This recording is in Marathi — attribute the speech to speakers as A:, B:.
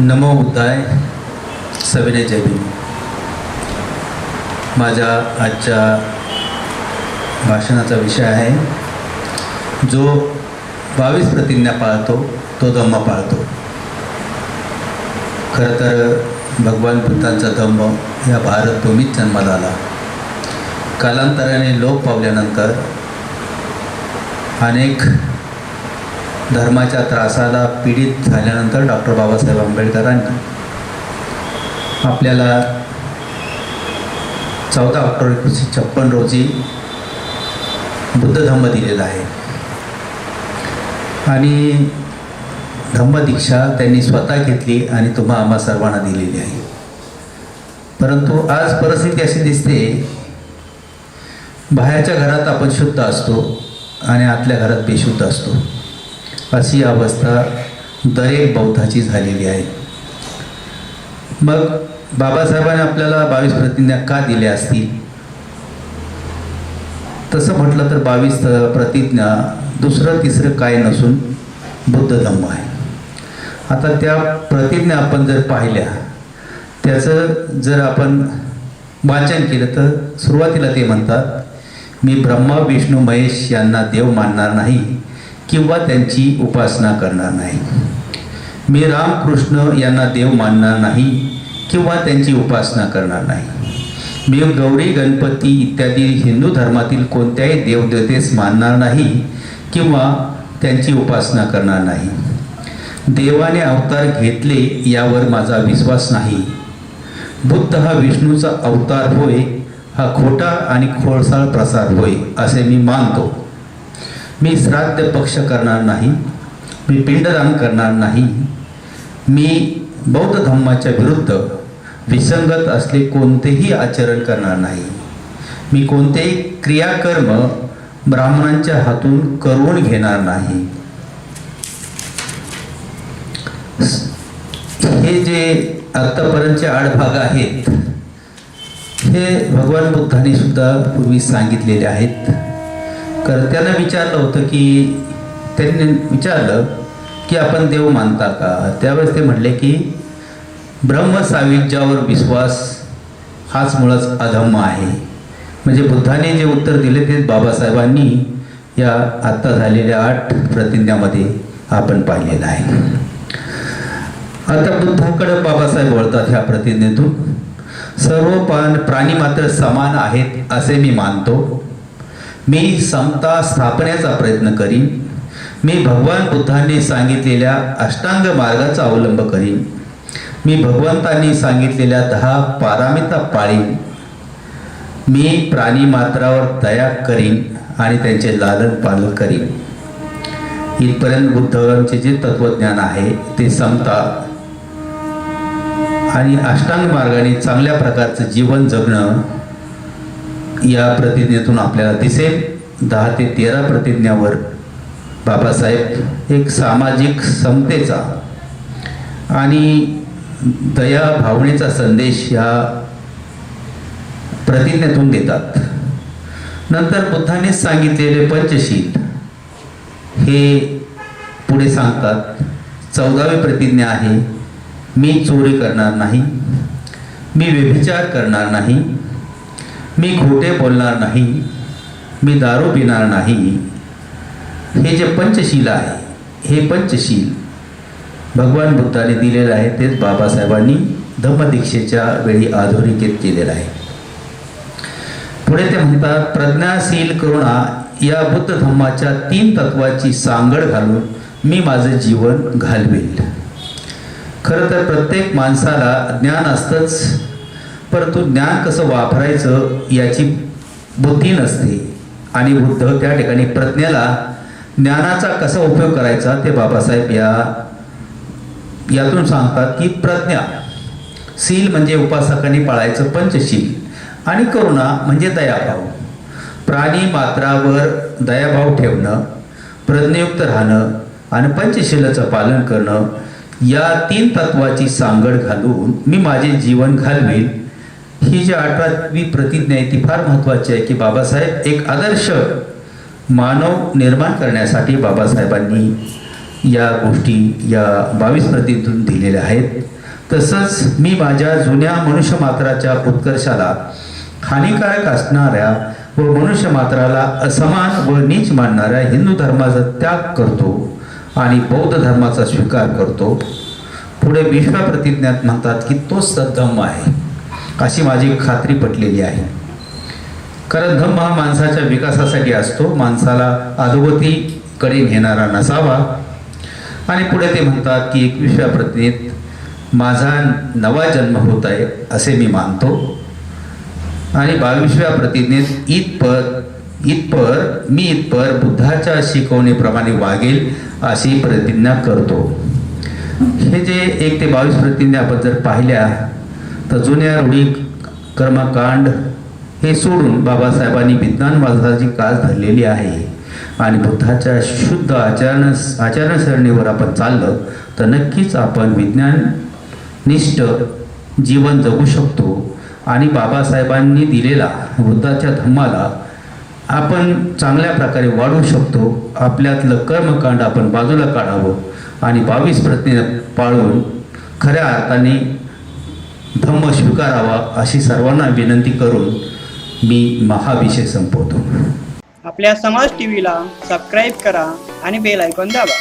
A: नमो उदाय सविनय जय माझ्या आजच्या भाषणाचा विषय आहे जो बावीस प्रतिज्ञा पाळतो तो धम्म पाळतो. खरं तर भगवान बुद्धांचा धम्म या भारतभूमीत जन्माला आला. कालांतराने लोप पावल्यानंतर अनेक धर्माच्या त्रासाला पीडित झाल्यानंतर डॉक्टर बाबासाहेब आंबेडकरांनी आपल्याला चौदा ऑक्टोबर एकोणीसशे छप्पन रोजी बुद्ध धम्म दिलेला आहे. आणि धम्मदीक्षा त्यांनी स्वतः घेतली आणि तुम्हा आम्हा सर्वांना दिलेली आहे. परंतु आज परिस्थिती अशी दिसते बाहेरच्या घरात आपण शुद्ध असतो आणि आतल्या घरात बेशुद्ध असतो. अशी अवस्था दरेक बौद्धाची झालेली आहे. मग बाबासाहेबांनी आपल्याला बावीस प्रतिज्ञा का दिल्या असतील? तसं म्हटलं तर बावीस प्रतिज्ञा दुसरं तिसरं काय नसून बुद्ध धम्म आहे. आता त्या प्रतिज्ञा आपण जर पाहिल्या त्याचं जर आपण वाचन केलं तर सुरुवातीला ते म्हणतात मी ब्रह्मा विष्णू महेश यांना देव मानणार नाही. किंवा त्यांची उपासना करणार नाही. मी रामकृष्ण यांना देव मानणार नाही किंवा त्यांची उपासना करणार नाही. मी गौरी गणपती इत्यादी हिंदू धर्मातील कोणत्याही देवदेवतेस मानणार नाही किंवा त्यांची उपासना करणार नाही. देवाने अवतार घेतले यावर माझा विश्वास नाही. बुद्ध हा विष्णूचा अवतार होय हा खोटा आणि खोळसाळ प्रसार होय असे मी मानतो. मी श्राद्ध पक्ष करणार नाही मी पिंडदान करणार नाही मी बौद्ध धम्माच्या विरुद्ध विसंगत असले कोणतेही आचरण करणार नाही. मी कोणतेही क्रियाकर्म ब्राह्मणांच्या हातून करून घेणार नाही. हे जे आत्तापर्यंतचे आडभाग आहेत हे भगवान बुद्धांनी सुद्धा पूर्वी सांगितलेले आहेत. कर्त्यानं विचारलं होतं की त्यांनी विचारलं की आपण देव मानता का? त्यावेळेस ते म्हटले की ब्रह्मसायुज्यावर विश्वास हाच मुळाच अधम्म आहे. म्हणजे बुद्धाने जे उत्तर दिले ते बाबासाहेबांनी या आत्ता झालेल्या आठ प्रतिज्ञामध्ये आपण पाहिलेलं आहे. आता बुद्धाकडे बाबासाहेब वळतात ह्या प्रतिज्ञेतून. सर्व प्राणी मात्र समान आहेत असे मी मानतो. मी समता स्थापण्याचा प्रयत्न करीन. मी भगवान बुद्धांनी सांगितलेल्या अष्टांग मार्गाचा अवलंब करीन. मी भगवंतांनी सांगितलेल्या दहा पारामिता पाळीन. मी प्राणी मात्रावर दया करीन आणि त्यांचे लालन पालन करीन. इथपर्यंत बुद्धांचे जे तत्वज्ञान आहे ते समता आणि अष्टांग मार्गाने चांगल्या प्रकारचं जीवन जगणं या प्रतिज्ञेतून आपल्याला दिसेल. दहा ते तेरा प्रतिज्ञावर बाबासाहेब एक सामाजिक समतेचा आणि दया भावनेचा संदेश या प्रतिज्ञेतून देतात. नंतर बुद्धाने सांगितलेले पंचशील हे पुढे सांगतात. चौदावी प्रतिज्ञा आहे मी चोरी करणार नाही मी व्यभिचार करणार नाही मी खोटे बोलणार नाही मी दारू पिणार नाही. हे जे पंचशील आहे हे पंचशील. भगवान बुद्धाने दिलेलं आहे तेच बाबासाहेबांनी धम्मदीक्षेच्या वेळी अधोरेखित केलेलं आहे. पुढे ते म्हणतात प्रज्ञाशील करुणा या बुद्ध धम्माच्या तीन तत्वाची सांगड घालून मी माझं जीवन घालवेल. खरं तर प्रत्येक माणसाला ज्ञान असतंच परंतु ज्ञान कसं वापरायचं याची बुद्धी नसते. आणि बुद्ध त्या ठिकाणी प्रज्ञेला ज्ञानाचा कसा उपयोग करायचा ते बाबासाहेब या यातून सांगतात की प्रज्ञा शील म्हणजे उपासकांनी पाळायचं पंचशील आणि करुणा म्हणजे दयाभाव. प्राणी मात्रावर दयाभाव ठेवणं प्रज्ञयुक्त राहणं आणि पंचशीलाचं पालन करणं या तीन तत्वाची सांगड घालून मी माझे जीवन घालवेल ही जी अठरावी प्रतिज्ञा आहे ती फार महत्त्वाची आहे की बाबासाहेब एक आदर्श मानव निर्माण करण्यासाठी बाबासाहेबांनी या गोष्टी या बावीस प्रतितून दिलेल्या आहेत. तसंच मी माझ्या जुन्या मनुष्यमात्राच्या उत्कर्षाला हानिकारक असणाऱ्या व मनुष्यमात्राला असमान व नीच मानणाऱ्या हिंदू धर्माचा त्याग करतो आणि बौद्ध धर्माचा स्वीकार करतो. पुढे विश्वा प्रतिज्ञात म्हणतात की तोच सद्धम्म आहे. अशी माझी खात्री पटलेली आहे. कारण धम्म हा माणसाच्या विकासासाठी असतो. माणसाला अधोगतीकडे नेणारा नसावा. आणि पुढे ते म्हणतात की एकविसव्या प्रतिज्ञेत माझा नवा जन्म होत आहे असे मी मानतो. आणि बावीसव्या प्रतिज्ञेत इतपर इतपर मी इतपर बुद्धाच्या शिकवणीप्रमाणे वागेल अशी प्रतिज्ञा करतो. हे जे एक ते बावीस प्रतिज्ञा आपण जर पाहिल्या तर जुन्या रूढी कर्मकांड हे सोडून बाबासाहेबांनी विज्ञानवादाची कास धरलेली आहे. आणि बुद्धाच्या शुद्ध आचरण आचरणसरणीवर आपण चाललं तर नक्कीच आपण विज्ञाननिष्ठ जीवन जगू शकतो. आणि बाबासाहेबांनी दिलेला बुद्धाच्या धम्माला आपण चांगल्या प्रकारे वाढवू शकतो. आपल्यातलं कर्मकांड आपण बाजूला काढावं आणि बावीस प्रतिज्ञा पाळून खऱ्या अर्थाने धम्म स्वीकारावा अशी सर्वांना विनंती करून मी महाविषय संपवतो.
B: आपल्या समाज टी व्हीला सबस्क्राईब करा आणि बेल ऐकून दाबा.